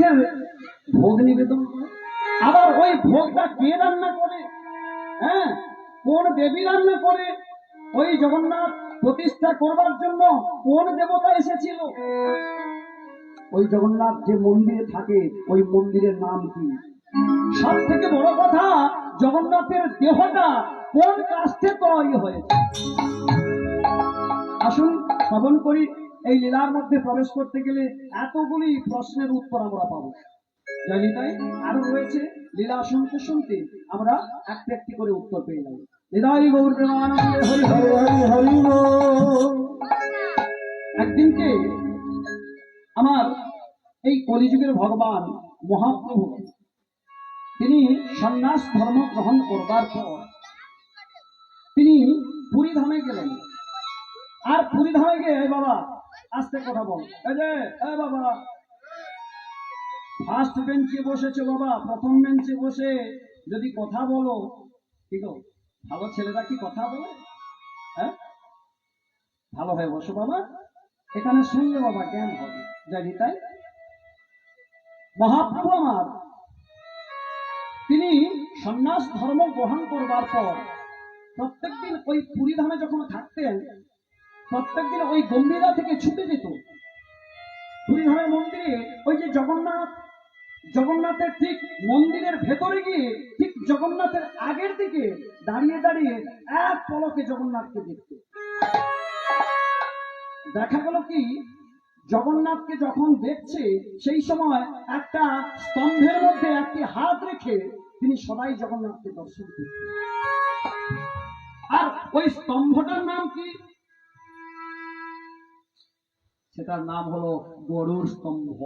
জগন্নাথের ভোগ নিবেদন করে আবার ওই ভোগটা কে রান্না করে? হ্যাঁ? কোন দেবী রান্না করে? ওই জগন্নাথ প্রতিষ্ঠা করবার জন্য কোন দেবতা এসেছিল? ওই জগন্নাথ যে মন্দিরে থাকে, ওই মন্দিরের নাম কি? সব থেকে বড় কথা, জগন্নাথের দেহটা কোন কাষ্ঠে তৈরি হয়েছে? আসুন শ্রবণ করি। এই লীলার মধ্যে প্রবেশ করতে গেলে এতগুলি প্রশ্নের উত্তর আমরা পাবো। জানি তাই? আরও রয়েছে লীলা শুনতে শুনতে আমরা একটি একটি করে উত্তর পেয়ে যাব। হৃদয় গৌর একদিনকে আমার এই কলিযুগের ভগবান মহাপ্রভু, তিনি সন্ন্যাস ধর্ম গ্রহণ করবার পর তিনি পুরী ধামে গেলেন। আর পুরী ধামে গিয়ে বাবা আস্তে কথা বল। এই যে বাবা। ফার্স্ট বেঞ্চে বসেছো বাবা, প্রথম বেঞ্চে বসে। যদি কথা বলো, কি গো? ভালো ছেলেরা কি কথা বলে? হ্যাঁ? ভালো হয়ে বসো বাবা। এখানে শুনলে বাবা জ্ঞান হবে। জানি তাই মহাপ্রভু আমার। তিনি সন্ন্যাস ধর্ম গ্রহণ করবার পর প্রত্যেকদিন ওই পুরী ধামে যখন থাকতেন প্রত্যেকদিন ওই গম্ভীরা থেকে ছুটে যেত। পুরী ধামের মন্দিরে ওই যে জগন্নাথ, জগন্নাথের ঠিক মন্দিরের ভেতরে গিয়ে ঠিক জগন্নাথের আগের দিকে দাঁড়িয়ে দাঁড়িয়ে এক পলকে জগন্নাথকে দেখতে। দেখা গেল কি, জগন্নাথকে যখন দেখছে, সেই সময় একটা স্তম্ভের মধ্যে একটি হাত রেখে তিনি সবাই জগন্নাথকে দর্শন করতেন। আর ওই স্তম্ভটার নাম কি? সেটার নাম হলো গরুর স্তম্ভ।